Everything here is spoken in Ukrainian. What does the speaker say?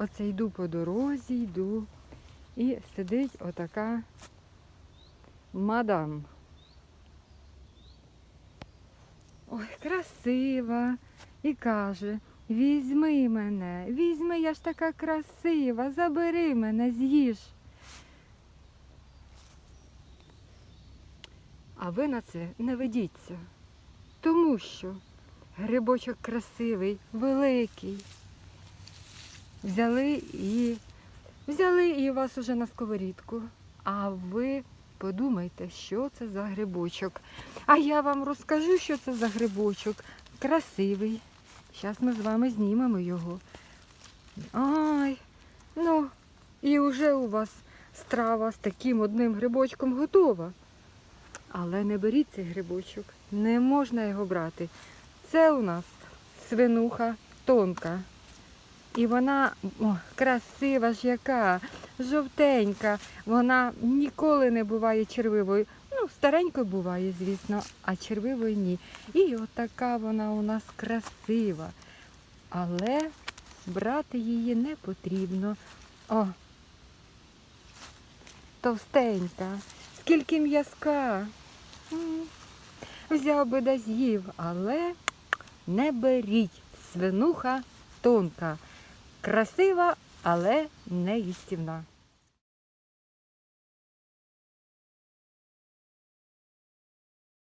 оце йду по дорозі, йду. І сидить отака мадам. Ой, красива. І каже, візьми мене, візьми, я ж така красива, забери мене, з'їж. А ви на це не ведіться, тому що грибочок красивий, великий. Взяли і взяли і вас уже на сковорідку. А ви подумайте, що це за грибочок. А я вам розкажу, що це за грибочок. Красивий. Зараз ми з вами знімемо його. Ай, ну, і вже у вас страва з таким одним грибочком готова. Але не беріть цей грибочок, не можна його брати. Це у нас свинуха тонка. І вона о, красива ж яка, жовтенька. Вона ніколи не буває червивою. Ну, старенькою буває, звісно, а червивою ні. І отака вона у нас красива. Але брати її не потрібно. О, товстенька, скільки м'язка. Взяв би да з'їв, але не беріть. Свинуха тонка. Красива, але не їстівна.